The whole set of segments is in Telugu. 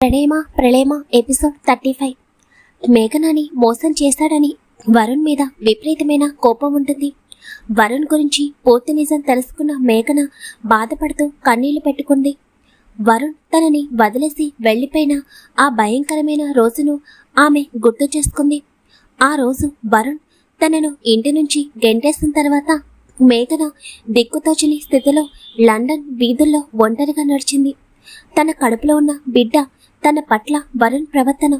ప్రణేమ ప్రళేమ ఎపిసోడ్ థర్టీ ఫైవ్. మేఘనాని మోసం చేశాడని వరుణ్ మీద విపరీతమైన కోపం ఉంటుంది. వరుణ్ గురించి పూర్తి నిజం తెలుసుకున్న మేఘన బాధపడుతూ కన్నీళ్ళు పెట్టుకుంది. వరుణ్ తనని వదిలేసి వెళ్ళిపోయిన ఆ భయంకరమైన రోజును ఆమె గుర్తు చేసుకుంది. ఆ రోజు వరుణ్ తనను ఇంటి నుంచి గెంటేసిన తర్వాత మేఘన దిక్కుతోచని స్థితిలో లండన్ వీధుల్లో ఒంటరిగా నడిచింది. తన కడుపులో ఉన్న బిడ్డ తన పట్ల వరుణ్ ప్రవర్తన.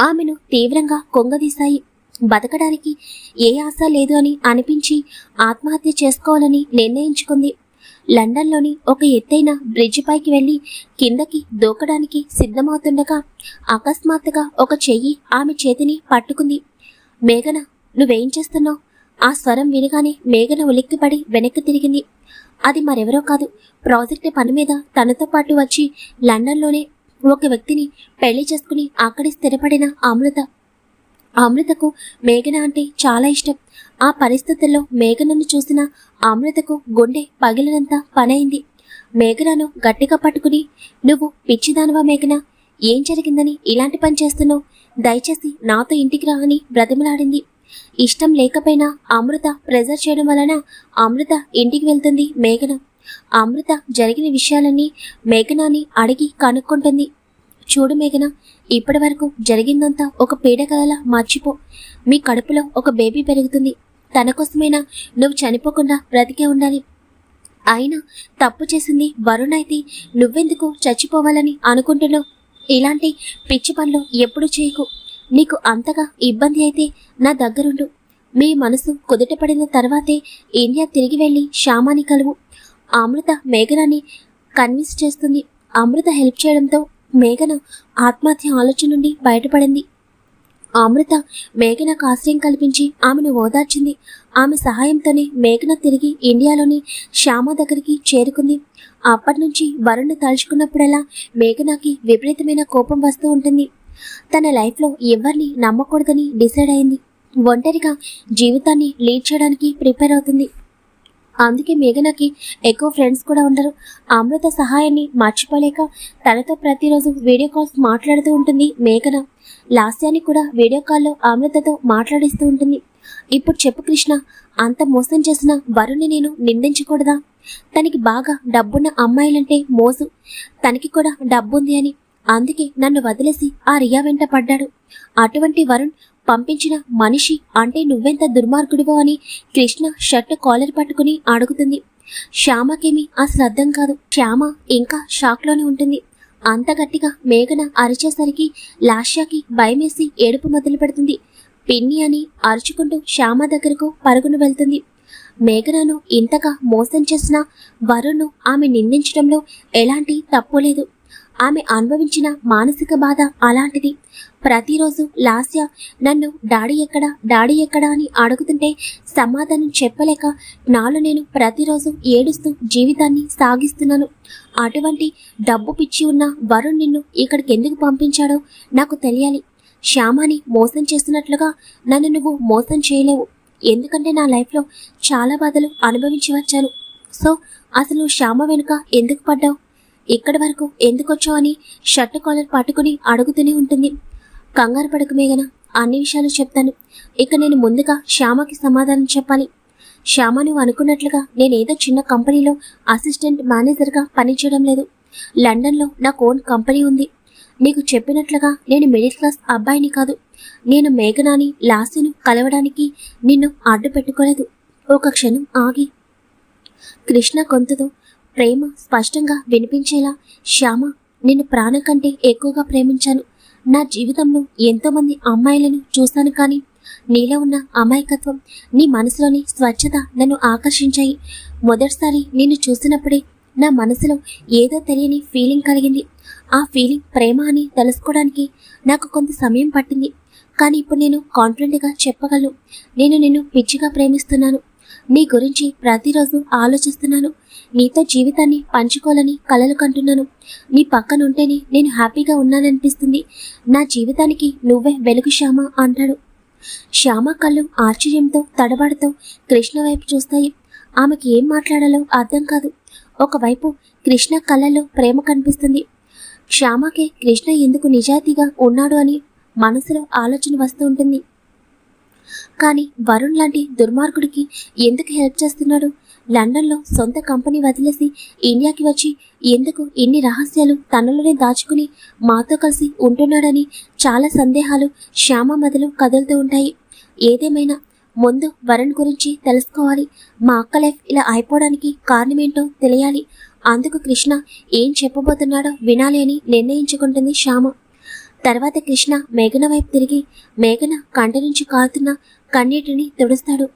ఆమెను తీవ్రంగా కొంగదీశాయి. బతకడానికి ఏ ఆశ లేదు అని అనిపించి ఆత్మహత్య చేసుకోవాలని నిర్ణయించుకుంది. లండన్లోని ఒక ఎత్తైన బ్రిడ్జ్ పైకి వెళ్ళి కిందకి దూకడానికి సిద్ధమవుతుండగా అకస్మాత్తుగా ఒక చెయ్యి ఆమె చేతిని పట్టుకుంది. మేఘన నువ్వేం చేస్తున్నావు? ఆ స్వరం వినగానే మేఘన ఉలిక్కిపడి వెనక్కి తిరిగింది. అది మరెవరో కాదు. ప్రాజెక్ట్ పని మీద తనతో పాటు వచ్చి లండన్లోనే ఒక వ్యక్తిని పెళ్ళి చేసుకుని అక్కడే స్థిరపడిన అమృత. అమృతకు మేఘన అంటే చాలా ఇష్టం. ఆ పరిస్థితుల్లో మేఘనను చూసిన అమృతకు గుండె పగిలినంత పనైంది. మేఘనను గట్టిగా పట్టుకుని నువ్వు పిచ్చిదానవా మేఘన? ఏం జరిగిందని ఇలాంటి పని చేస్తున్నావు? దయచేసి నాతో ఇంటికి రా అని బ్రతిమలాడింది. ఇష్టం లేకపోయినా అమృత ప్రెజర్ చేయడం వలన అమృత ఇంటికి వెళ్తుంది మేఘన. అమృత జరిగిన విషయాలన్నీ మేఘనాని అడిగి కనుక్కుంటుంది. చూడు మేఘన ఇప్పటి వరకు జరిగిందంతా ఒక పీడకలలా మర్చిపో. మీ కడుపులో ఒక బేబీ పెరుగుతుంది. తన కోసమైనా నువ్వు చనిపోకుండా బ్రతికే ఉండాలి. అయినా తప్పు చేసింది వరుణ్ అయితే నువ్వెందుకు చచ్చిపోవాలని అనుకుంటున్నావు? ఇలాంటి పిచ్చి పనులు ఎప్పుడు చేయకు. నీకు అంతగా ఇబ్బంది అయితే నా దగ్గరుండు. మీ మనసు కుదుటపడిన తర్వాతే ఇండియా తిరిగి వెళ్ళి శ్యామాని కలువు. అమృత మేఘనాని కన్విన్స్ చేస్తుంది. అమృత హెల్ప్ చేయడంతో మేఘన ఆత్మహత్య ఆలోచన నుండి బయటపడింది. అమృత మేఘనకు ఆశ్రయం కల్పించి ఆమెను ఓదార్చింది. ఆమె సహాయంతోనే మేఘన తిరిగి ఇండియాలోని శ్యామ దగ్గరికి చేరుకుంది. అప్పటి నుంచి వరుణ్ తలుచుకున్నప్పుడల్లా మేఘనకి విపరీతమైన కోపం వస్తూ ఉంటుంది. తన లైఫ్లో ఎవరిని నమ్మకూడదని డిసైడ్ అయింది. ఒంటరిగా జీవితాన్ని లీడ్ చేయడానికి ప్రిపేర్ అవుతుంది. అందుకే మేఘనకి ఎక్కువ ఫ్రెండ్స్ కూడా ఉండరు. అమృత సహాయాన్ని మర్చిపోలేక తనతో ప్రతిరోజు వీడియో కాల్స్ మాట్లాడుతూ ఉంటుంది మేఘన. లాస్యాన్ని కూడా వీడియో కాల్లో అమృతతో మాట్లాడిస్తూ ఉంటుంది. ఇప్పుడు చెప్పు కృష్ణ అంత మోసం చేసిన వరుణ్ణి నేను నిందించకూడదా? తనకి బాగా డబ్బున్న అమ్మాయిలంటే మోసు తనకి కూడా డబ్బుంది అని అందుకే నన్ను వదిలేసి ఆ రియా వెంట పడ్డాడు. అటువంటి వరుణ్ పంపించిన మనిషి అంటే నువ్వెంత దుర్మార్గుడివో అని కృష్ణ షర్ట్ కాలర్ పట్టుకుని అడుగుతుంది. శ్యామకేమి అసలు అర్థం కాదు. శ్యామ ఇంకా షాక్లోనే ఉంటుంది. అంత గట్టిగా మేఘన అరిచేసరికి లాష్యాకి భయమేసి ఏడుపు మొదలు పెడుతుంది. పిన్ని అని అరుచుకుంటూ శ్యామ దగ్గరకు పరుగును వెళ్తుంది. మేఘనను ఇంతగా మోసం చేసిన వరుణ్ను ఆమె నిందించడంలో ఎలాంటి తప్పు లేదు. ఆమె అనుభవించిన మానసిక బాధ అలాంటిది. ప్రతిరోజు లాస్య నన్ను డాడీ ఎక్కడా డాడీ ఎక్కడా అని అడుగుతుంటే సమాధానం చెప్పలేక నాలో నేను ప్రతిరోజు ఏడుస్తూ జీవితాన్ని సాగిస్తున్నాను. అటువంటి డబ్బు పిచ్చి ఉన్న వరుణ్ నిన్ను ఇక్కడికి ఎందుకు పంపించాడో నాకు తెలియాలి. శ్యామాని మోసం చేస్తున్నట్లుగా నన్ను నువ్వు మోసం చేయలేవు. ఎందుకంటే నా లైఫ్లో చాలా బాధలు అనుభవించి వచ్చాను. సో అసలు శ్యామ వెనుక ఎందుకు పడ్డావు? ఇక్కడి వరకు ఎందుకు షర్ట్ కాలర్ పట్టుకుని అడుగుతూనే ఉంటుంది. కంగారు పడకు మేఘన అన్ని విషయాలు చెప్తాను. ఇక నేను ముందుగా శ్యామకి సమాధానం చెప్పాలి. శ్యామ నువ్వు అనుకున్నట్లుగా నేనేదో చిన్న కంపెనీలో అసిస్టెంట్ మేనేజర్గా పనిచేయడం లేదు. లండన్లో నాకు ఓన్ కంపెనీ ఉంది. నీకు చెప్పినట్లుగా నేను మిడిల్ క్లాస్ అబ్బాయిని కాదు. నేను మేఘనాని లాసిను కలవడానికి నిన్ను అడ్డు పెట్టుకోలేదు. ఒక క్షణం ఆగి కృష్ణ గొంతుతో ప్రేమ స్పష్టంగా వినిపించేలా శ్యామ నిన్ను ప్రాణం కంటే ఎక్కువగా ప్రేమించాను. నా జీవితంలో ఎంతోమంది అమ్మాయిలను చూశాను కానీ నీలో ఉన్న అమాయకత్వం నీ మనసులోని స్వచ్ఛత నన్ను ఆకర్షించాయి. మొదటిసారి నిన్ను చూసినప్పుడే నా మనసులో ఏదో తెలియని ఫీలింగ్ కలిగింది. ఆ ఫీలింగ్ ప్రేమ అని తెలుసుకోవడానికి నాకు కొంత సమయం పట్టింది. కానీ ఇప్పుడు నేను కాన్ఫిడెంట్గా చెప్పగలను. నేను నిన్ను పిచ్చిగా ప్రేమిస్తున్నాను. నీ గురించి ప్రతిరోజు ఆలోచిస్తున్నాను. నీతో జీవితాన్ని పంచుకోవాలని కలలు కంటున్నాను. నీ పక్కనుంటేనే నేను హ్యాపీగా ఉన్నాననిపిస్తుంది. నా జీవితానికి నువ్వే వెలుగు శ్యామ అంటాడు. శ్యామ కళ్ళు ఆశ్చర్యంతో తడబడుతూ కృష్ణ వైపు చూస్తాయి. ఆమెకి ఏం మాట్లాడాలో అర్థం కాదు. ఒకవైపు కృష్ణ కళ్ళలో ప్రేమ కనిపిస్తుంది. శ్యామకి కృష్ణ ఎందుకు నిజాయితీగా ఉన్నాడు అని మనసులో ఆలోచన వస్తూ ఉంటుంది. కానీ వరుణ్ లాంటి దుర్మార్గుడికి ఎందుకు హెల్ప్ చేస్తున్నాడు? లండన్లో సొంత కంపెనీ వదిలేసి ఇండియాకి వచ్చి ఎందుకు ఇన్ని రహస్యాలు తనలోనే దాచుకుని మాతో కలిసి ఉంటున్నాడని చాలా సందేహాలు శ్యామ మొదలు కదులుతూ ఉంటాయి. ఏదేమైనా ముందు వరుణ్ గురించి తెలుసుకోవాలి. మా అక్క లైఫ్ ఇలా అయిపోవడానికి కారణమేంటో తెలియాలి. అందుకు కృష్ణ ఏం చెప్పబోతున్నాడో వినాలి అని నిర్ణయించుకుంటుంది శ్యామ. తర్వాత కృష్ణ మేఘన వైపు తిరిగి మేఘన కంట నుంచి కారుతున్న కన్నీటిని తుడుస్తాడు.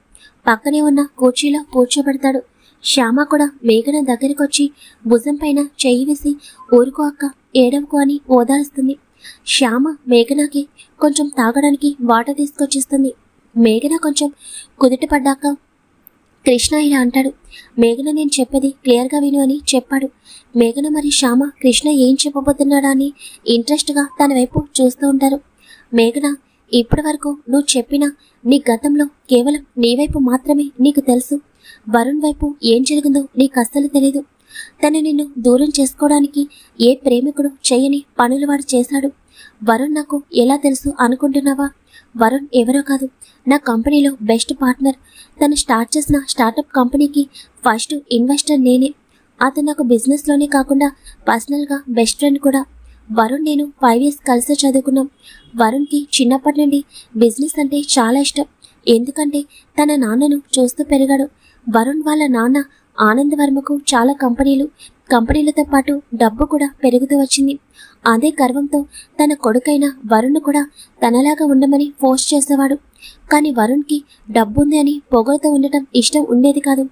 పక్కనే ఉన్న కుర్చీలో కూర్చోబెడతాడు. శ్యామ కూడా మేఘన దగ్గరికొచ్చి భుజం పైన చెయ్యి వేసి ఊరుకో అక్క ఏడవకు అని ఓదారుస్తుంది. శ్యామ మేఘనకి కొంచెం తాగడానికి వాటర్ తీసుకొచ్చిస్తుంది. మేఘన కొంచెం కుదుట పడ్డాక కృష్ణ ఇలా అంటాడు. మేఘన నేను చెప్పేది క్లియర్గా విను అని చెప్పాడు. మేఘన మరి శ్యామ కృష్ణ ఏం చెప్పబోతున్నాడా అని ఇంట్రెస్ట్గా తన వైపు చూస్తూ ఉంటారు. మేఘన ఇప్పటి వరకు నువ్వు చెప్పిన నీ గతంలో కేవలం నీ వైపు మాత్రమే నీకు తెలుసు. వరుణ్ వైపు ఏం జరిగిందో నీకు అస్సలు తెలియదు తను నిన్ను దూరం చేసుకోవడానికి ఏ ప్రేమికుడు చేయని పనులు వాడు చేశాడు. వరుణ్ నాకు ఎలా తెలుసు అనుకుంటున్నావా? వరుణ్ ఎవరో కాదు. నా కంపెనీలో బెస్ట్ పార్ట్నర్. తను స్టార్ట్ చేసిన స్టార్టప్ కంపెనీకి ఫస్ట్ ఇన్వెస్టర్ నేనే. అతను నాకు బిజినెస్లోనే కాకుండా పర్సనల్గా బెస్ట్ ఫ్రెండ్ కూడా. వరుణ్ నేను ఫైవ్ ఇయర్స్ కలిసి చదువుకున్నాం. వరుణ్కి చిన్నప్పటి నుండి బిజినెస్ అంటే చాలా ఇష్టం. ఎందుకంటే తన నాన్నను చూస్తూ పెరిగాడు. వరుణ్ వాళ్ళ నాన్న ఆనందవర్మకు చాలా కంపెనీలు కంపెనీలతో పాటు డబ్బు కూడా పెరుగుతూ వచ్చింది. అదే గర్వంతో తన కొడుకైన వరుణ్ కూడా తనలాగా ఉండమని ఫోర్స్ చేసేవాడు. కానీ వరుణ్కి డబ్బుంది అని పొగలతో ఉండటం ఇష్టం ఉండేది కాదు.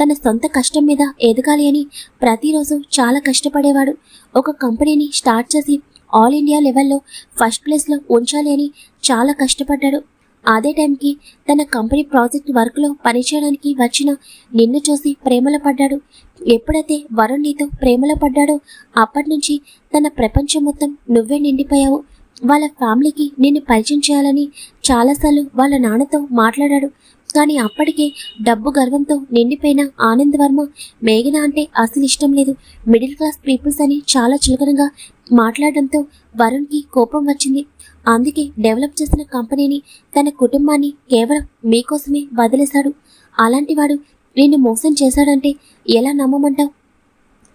తన సొంత కష్టం మీద ఎదగాలి అని ప్రతిరోజు చాలా కష్టపడేవాడు. ఒక కంపెనీని స్టార్ట్ చేసి ఆల్ ఇండియా లెవెల్లో ఫస్ట్ ప్లేస్లో ఉంచాలి అని చాలా కష్టపడ్డాడు. అదే టైంకి తన కంపెనీ ప్రాజెక్ట్ వర్క్లో పనిచేయడానికి వచ్చిన నిన్ను చూసి ప్రేమలో పడ్డాడు. ఎప్పుడైతే వరుణ్ నీతో ప్రేమలో పడ్డాడో అప్పటి నుంచి తన ప్రపంచం మొత్తం నువ్వే నిండిపోయావు. వాళ్ళ ఫ్యామిలీకి నిన్ను పరిచయం చేయాలని చాలాసార్లు వాళ్ళ నాన్నతో మాట్లాడాడు. కానీ అప్పటికే డబ్బు గర్వంతో నిండిపోయిన ఆనంద్ వర్మ మేఘన అంటే అసలు ఇష్టం లేదు. మిడిల్ క్లాస్ పీపుల్స్ అని చాలా చులకనగా మాట్లాడడంతో వరుణ్కి కోపం వచ్చింది. అందుకే డెవలప్ చేసిన కంపెనీని తన కుటుంబాన్ని కేవలం మీకోసమే వదిలేశాడు. అలాంటి వాడు నిన్ను మోసం చేశాడంటే ఎలా నమ్మమంటావు?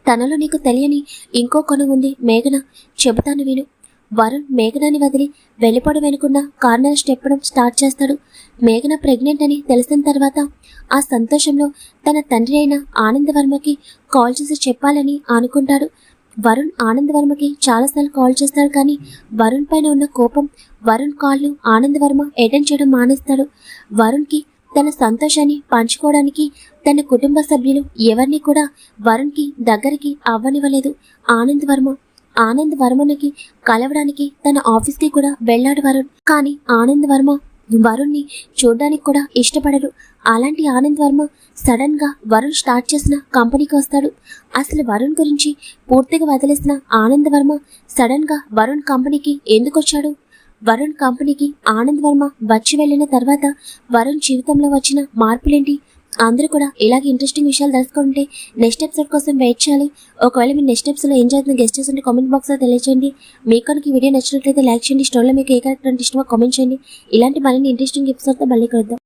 తనలో నీకు తెలియని ఇంకో కొన ఉంది మేఘన. చెబుతాను విను. వరుణ్ మేఘనాని వదిలి వెళ్ళిపోవడం వెనుకున్న కార్నర్ స్టెప్పడం స్టార్ట్ చేస్తాడు. మేఘన ప్రెగ్నెంట్ అని తెలిసిన తర్వాత ఆ సంతోషంలో తన తండ్రి అయిన ఆనందవర్మకి కాల్ చేసి చెప్పాలని అనుకుంటాడు. వరుణ్ ఆనందవర్మకి చాలాసార్లు కాల్ చేస్తాడు కానీ వరుణ్ పైన ఉన్న కోపం వరుణ్ కాల్ను ఆనందవర్మ అటెండ్ చేయడం మానేస్తాడు. వరుణ్కి తన సంతోషాన్ని పంచుకోవడానికి తన కుటుంబ సభ్యులు ఎవరిని కూడా వరుణ్కి దగ్గరికి అవ్వనివ్వలేదు. ఆనంద్ వర్మ ఆనంద్ వర్మనికి కలవడానికి తన ఆఫీస్కి కూడా వెళ్ళాడు వరుణ్. కానీ ఆనంద్ వర్మ వరుణ్ని చూడడానికి కూడా ఇష్టపడరు అలాంటి ఆనంద్ వర్మ సడన్గా వరుణ్ స్టార్ట్ చేసిన కంపెనీకి వస్తాడు. అసలు వరుణ్ గురించి పూర్తిగా వదిలేసిన ఆనంద్ వర్మ సడన్గా వరుణ్ కంపెనీకి ఎందుకు వచ్చాడు? వరుణ్ కంపెనీకి ఆనంద్ వర్మ వచ్చి వెళ్ళిన తర్వాత వరుణ్ జీవితంలో వచ్చిన మార్పులేంటి? అందరూ కూడా ఇలాగే ఇంట్రెస్టింగ్ విషయాలు తెలుసుకుంటే నెక్స్ట్ ఎపిసోడ్ కోసం వెయిట్ చేయాలి. ఒకవేళ మీరు నెక్స్ట్ ఎపిసోడ్లో ఏం చేస్తుంది గెస్ట్ చేస్తుంటే కామెంట్ బాక్స్లో తెలియచేయండి. మీకు కనుక ఈ వీడియో నచ్చినట్లయితే లైక్ చేయండి. స్టోర్లో మీకు ఏ క్యారెక్టర్ అంటే ఇష్టమో కామెంట్ చేయండి. ఇలాంటి మరిన్ని ఇంట్రెస్టింగ్ ఎపిసోడ్తో మళ్ళీ కలుద్దాం.